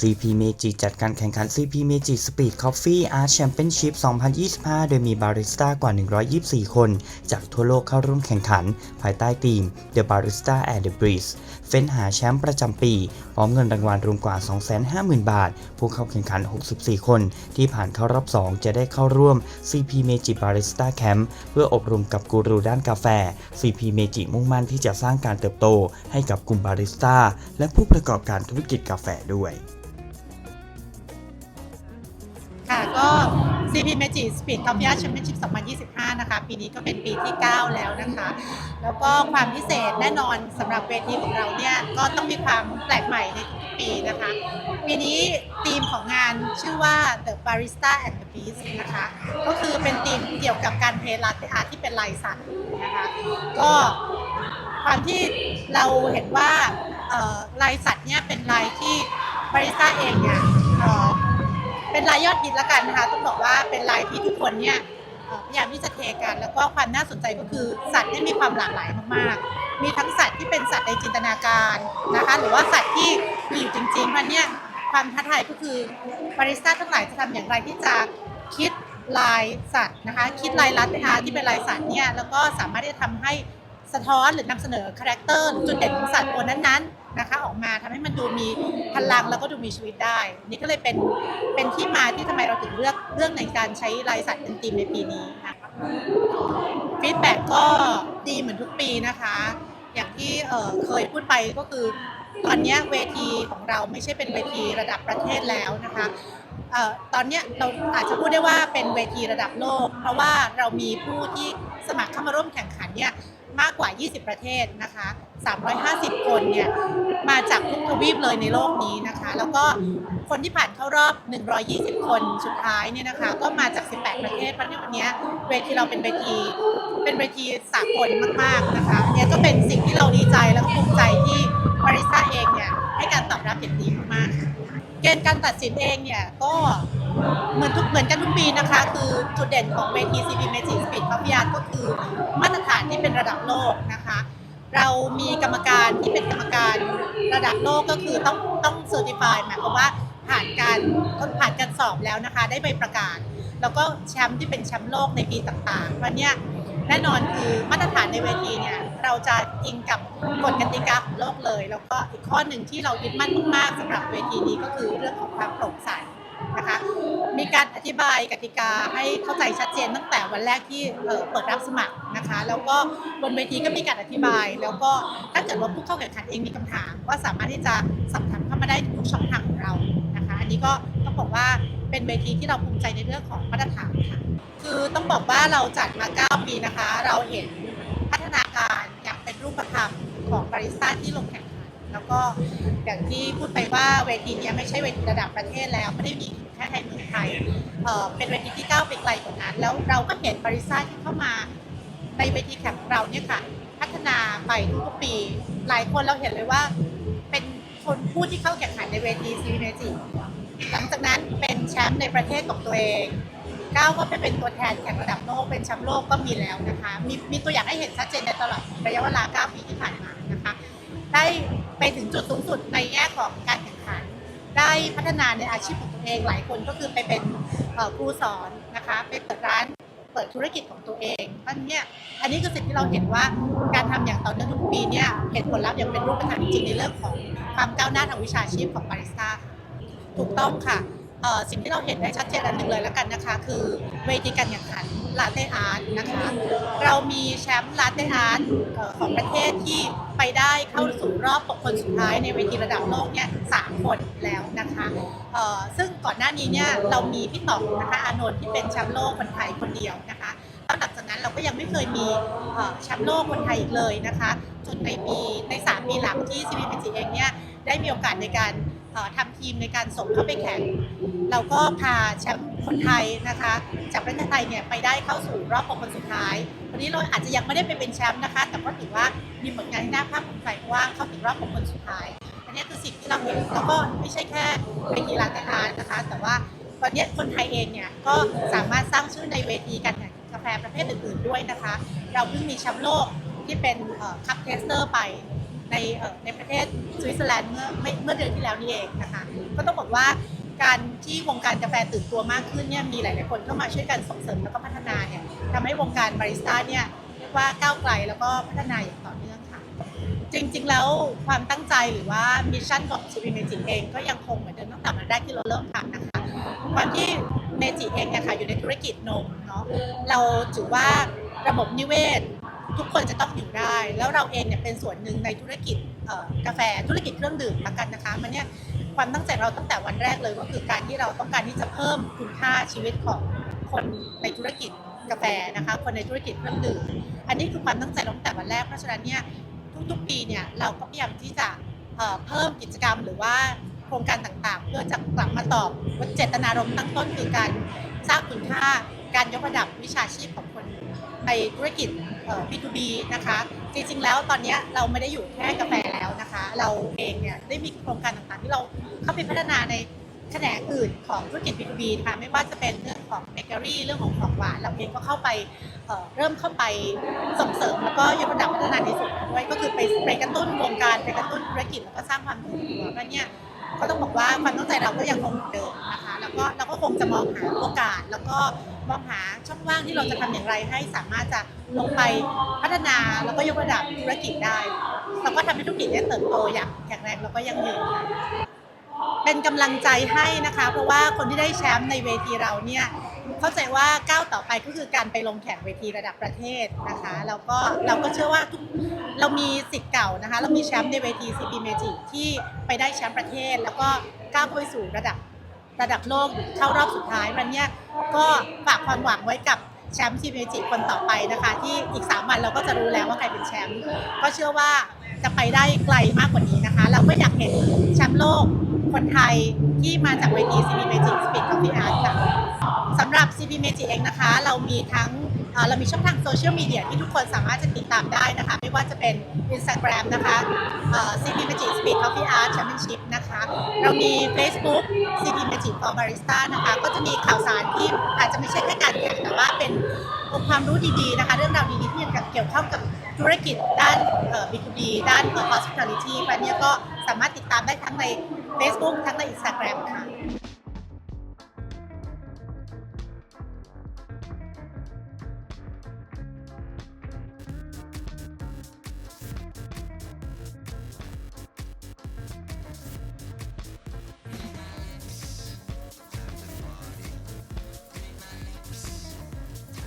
CP Meiji จัดการแข่งขัน CP Meiji Speed Coffee Art Championship 2025 โดยมีบาริสต้ากว่า 124 คน จากทั่วโลกเข้าร่วมแข่งขัน ภายใต้ธีม The Barista and the Breeze เฟ้นหาแชมป์ประจำปี พร้อมเงินรางวัลรวมกว่า 250,000 บาท ผู้เข้าแข่งขัน 64 คน ที่ผ่านเข้ารอบ 2 จะได้เข้าร่วม CP Meiji Barista Camp เพื่ออบรมกับกูรูด้านกาแฟ CP Meiji มุ่งมั่นที่จะสร้างการเติบโตให้กับกลุ่มบาริสต้าและผู้ประกอบการธุรกิจกาแฟด้วย ก็ CP Magic Speed Coffee Art Championship 2025 นะคะ ปีนี้ก็เป็นปีที่ 9 แล้วนะคะ แล้วก็ความพิเศษแน่นอนสำหรับเวทีของเราเนี่ย ก็ต้องมีความแปลกใหม่ในทุกปีนะคะ ปีนี้ธีมของงานชื่อว่า The Barista and the Beast นะคะ ก็คือเป็นธีมเกี่ยวกับการเทลาเตอาร์ที่เป็นลายสัตว์นะคะ ก็ความที่เราเห็นว่าลายสัตว์เนี่ยเป็นลายที่บาริสต้าเองเนี่ย เป็นลายยอดฮิตล้วกันนะคะต้องบอกว่าเป็นลายที่ทุกคนเนี่ยเอ่อพยายามที่จะเทกัน แล้วก็ความน่าสนใจก็คือสัตว์เนี่ยมีความหลากหลายมากๆ มีทั้งสัตว์ที่เป็นสัตว์ในจินตนาการนะคะ หรือว่าสัตว์ที่มีอยู่จริงๆมันเนี่ยความท้าทายก็คือบาริสต้าทั้งหลายจะทำอย่างไรที่จะคิดลายสัตว์นะคะ คิดลายลัดอาร์ตที่เป็นลายสัตว์เนี่ยแล้วก็สามารถที่จะทำให้สะท้อนหรือนำเสนอคาแรคเตอร์หรือจุดเด่นของสัตว์ตัวนั้นๆ นะคะออกมาทำให้มันดูมีพลังแล้วก็ดูมีชีวิตได้ นี่ก็เลยเป็นเป็นที่มาที่ทำไมเราถึงเลือกเรื่องในการใช้ลายสัตว์เป็นธีมในปีนี้นะคะฟีดแบ็กก็ดีเหมือนทุกปีนะคะ อย่างที่เเคยพูดไปก็คือ ตอนเนี้ยเวทีของเราไม่ใช่เป็นเวทีระดับประเทศแล้วนะคะออตอนเนี้ยเราอาจจะพูดได้ว่าเป็นเวทีระดับโลก เพราะว่าเรามีผู้ที่สมัครเข้ามาร่วมแข่งขันเนี่ย มากกว่า 20 ประเทศนะคะ 350 คนเนี่ยมาจากทุกทวีปเลยในโลกนี้นะคะ แล้วก็คนที่ผ่านเข้ารอบ 120 คนสุดท้ายเนี่ยนะคะ ก็มาจาก 18 ประเทศเพราะฉะนั้นวันนี้เวทีเราเป็นเวทีเป็นเวทีสากลมากๆนะคะเนี่ยก็เป็นสิ่งที่เราดีใจแล้วก็ภูมิใจที่บริษัทเองเนี่ยให้การตอบรับอย่างดีมากๆเกณฑ์การตัดสินเองเนี่ยก็ เหมือนทุกเหมือนกันทุกปีนะคะ คือจุดเด่นของเวที CP Magic Speed c o f f e e Art ก็คือมาตรฐานที่เป็นระดับโลกนะคะ เรามีกรรมการที่เป็นกรรมการระดับโลกก็คือต้องต้องเซอร์ติฟายหมายความว่าผ่านการผ่านการสอบแล้วนะคะ ได้ใบประกาศ แล้วก็แชมป์ที่เป็นแชมป์โลกในปีต่างๆเพราะเนี่ยแน่นอนคือมาตรฐานในเวทีเนี่ยเราจะอิงกับกฎกติกาของโลกเลย แล้วก็อีกข้อหนึ่งที่เรายึดมั่นมากๆสำหรับเวทีนี้ก็คือเรื่องของความโปร่งใส นะคะ มีการอธิบายกติกาให้เข้าใจชัดเจนตั้งแต่วันแรกที่เปิดรับสมัครนะคะ แล้วก็บนเวทีก็มีการอธิบาย แล้วก็ถ้าเกิดว่าผู้เข้าแข่งขันเองมีคำถามก็สามารถที่จะสอบถามเข้ามาได้ทุกช่องทางของเรานะคะ อันนี้ก็ต้องบอกว่าเป็นเวทีที่เราภูมิใจในเรื่องของมาตรฐานค่ะ คือต้องบอกว่าเราจัดมา 9 ปีนะคะ เราเห็นพัฒนาการอย่างเป็นรูปธรรมของบาริสต้าที่ลงแข่ง แล้วก็อย่างที่พูดไปว่าเวทีนี้ไม่ใช่เวทีระดับประเทศแล้วไม่ได้มีแค่ในเมืองไทยเป็นเวทีที่ก้าวไปไกลกว่านั้น แล้วเราก็เห็นบริสต้าที่เข้ามาในเวทีแข่งเราเนี่ยค่ะ พัฒนาไปทุกปี หลายคนเราเห็นเลยว่า เป็นคนผู้ที่เข้าแข่งขันในเวทีซีเมจิหลังจากนั้นเป็นแชมป์ในประเทศของตัวเองก้าวก็ไปเป็นตัวแทนแข่งระดับโลกเป็นแชมป์โลกก็มีแล้วนะคะ มีมีตัวอย่างให้เห็นชัดเจนในตลอดระยะเวลา 9 ปีที่ผ่านมานะคะ ได้ ไปถึงจุดสูงสุดในแง่ของการแข่งขัน ได้พัฒนาในอาชีพของตัวเองหลายคนก็คือไปเป็นครูสอนนะคะไปเปิดร้านเปิดธุรกิจของตัวเองเพราะฉะนั้นเนี่ยอันนี้คือสิ่งที่เราเห็นว่าการทำอย่างต่อเนื่องทุกปีเนี่ยเห็นผลลัพธ์อย่างเป็นรูปธรรมจริงในเรื่องของความก้าวหน้าทางวิชาชีพของบาริสต้าถูกต้องค่ะสิ่งที่เราเห็นได้ชัดเจนอันหนึ่งเลยแล้วกันนะคะ คือเวทีการแข่งขัน ลาเต้อาร์ตนะคะ เรามีแชมป์ลาเต้อาร์ตของประเทศที่ไปได้เข้าสู่รอบ6คนสุดท้ายในเวทีระดับโลกเนี่ยสามคนแล้วนะคะซึ่งก่อนหน้านี้เนี่ยเรามีพี่ต่องนะคะอานนท์ที่เป็นแชมป์โลกคนไทยคนเดียวนะคะแล้วหลังจากนั้นเราก็ยังไม่เคยมีแชมป์โลกคนไทยอีกเลยนะคะ จนในปีในสามปีหลังที่ CVPG เองเนี่ยได้มีโอกาสในการทำทีมในการส่งเข้าไปแข่ง เราก็พาแชมป์ คนไทยนะคะ จากประเทศไทยเนี่ยไปได้เข้าสู่รอบหกคนสุดท้าย วันนี้เราอาจจะยังไม่ได้ไปเป็นแชมป์นะคะ แต่ก็ถือว่ามีผลงานที่น่าภาคภูมิใจเพราะว่าเข้าถึงรอบหกคนสุดท้าย อันนี้คือสิ่งที่เราเห็นแล้วก็ไม่ใช่แค่เวทีลานตานะคะ แต่ว่าตอนนี้คนไทยเองเนี่ยก็สามารถสร้างชื่อในเวทีการแข่งกาแฟประเภทอื่นๆด้วยนะคะ เราเพิ่งมีแชมป์โลกที่เป็นคัพเทสเตอร์ไปในในประเทศสวิตเซอร์แลนด์เมื่อเมื่อเดือนที่แล้วนี่เองนะคะ ก็ต้องบอกว่า การที่วงการกาแฟตื่นตัวมากขึ้นเนี่ยมีหลาย ๆ คนเข้ามาช่วยกันส่งเสริมแล้วก็พัฒนาเนี่ยทำให้วงการบาริสต้าเนี่ยเรียกว่าก้าวไกลแล้วก็พัฒนาอย่างต่อเนื่องค่ะ จริง ๆ แล้วความตั้งใจหรือว่ามิชชั่นของ c p m a g i c เองก็ยังคงเหมือนเดิมตั้งแต่วันแรกที่เราเริ่มทำนะคะความที่เมจิเองเนี่ยค่ะอยู่ในธุรกิจนมเนาะเราถือว่าระบบนิเวศทุกคนจะต้องอยู่ได้ แล้วเราเองเนี่ยเป็นส่วนหนึ่งในธุรกิจกาแฟธุรกิจเครื่องดื่มละกันนะคะ มันเนี่ย ความตั้งใจเราตั้งแต่วันแรกเลยก็คือการที่เราต้องการที่จะเพิ่มคุณค่าชีวิตของคนในธุรกิจกาแฟนะคะ คนในธุรกิจเครื่องดื่มอันนี้คือความตั้งใจเราตั้งแต่วันแรกเพราะฉะนั้นเนี่ยทุกๆปีเนี่ยเราก็พยายามที่จะเพิ่มกิจกรรมหรือว่าโครงการต่างๆ เพื่อจะกลับมาตอบว่าเจตนารมณ์ตั้งต้นคือการสร้างคุณค่า การยกระดับวิชาชีพของคนในธุรกิจ B2B นะคะ จริงๆ แล้วตอนนี้เราไม่ได้อยู่แค่กาแฟแล้วนะคะ เราเองเนี่ยได้มีโครงการต่างๆ ที่เราเข้าไปพัฒนาในแขนงอื่นของธุรกิจ B2B นะคะไม่ว่าจะเป็นเรื่องของเบเกอรี่เรื่องของของหวานเราเองก็เข้าไปเเริ่มเข้าไปส่งเสริมแล้วก็ยกระดับพัฒนาในส่วนด้วยก็คือไปไปกระตุ้นวงการไปกระตุ้นธุรกิจแล้วก็สร้างความตื่นตัวแล้วเนี่ยก็ต้องบอกว่าความตั้งใจเราก็ยังคงเดิมนะคะ แล้วก็เราก็คงจะมองหาโอกาสแล้วก็ มองหาช่องว่างที่เราจะทำอย่างไรให้สามารถจะลงไปพัฒนาแล้วก็ยกระดับธุรกิจได้แล้วก็ทำให้ธุรกิจเนี้เติบโตอย่างแข็งแรงแล้วก็ยั่งยืนเป็นกำลังใจให้นะคะ เพราะว่าคนที่ได้แชมป์ในเวทีเราเนี่ยเข้าใจว่าก้าวต่อไปก็คือการไปลงแข่งเวทีระดับประเทศนะคะแล้วก็เราก็เชื่อว่าทุกเรามีสิทธิ์เก่านะคะ เรามีแชมป์ในเวที CP Magic ที่ไปได้แชมป์ประเทศ แล้วก็ก้าวไปสู่ระดับระดับโลกเข้ารอบสุดท้ายมันเนี่ย ก็ฝากความหวังไว้กับแชมป์ทีมเมจิคนต่อไปนะคะ ที่อีก 3 วันเราก็จะรู้แล้วว่าใครเป็นแชมป์ก็เชื่อว่าจะไปได้ไกลมากกว่านี้นะคะ เราก็อยากเห็นแชมป์โลกคนไทยที่มาจากเวที CP Magic Speed Coffee Art ค่ะสำหรับ CP Magic เองนะคะ เรามีทั้ง เรามีช่องทางโซเชียลมีเดียที่ทุกคนสามารถจะติดตามได้นะคะ ไม่ว่าจะเป็น Instagram นะคะเอ่อ CP Magic Speed Coffee Art Championship นะคะ เรามี Facebook CP Magic for Barista นะคะ ก็จะมีข่าวสารที่อาจจะไม่ใช่แค่การแข่งแต่ว่าเป็นองค์ความรู้ดีๆนะคะ เรื่องราวดีๆที่เกี่ยวข้องกับธุรกิจด้านเอ่อ B2B ด้านเอ่อ hospitality ไปเนี่ยก็สามารถติดตามได้ทั้งใน Facebook ทั้งใน Instagram ค่ะ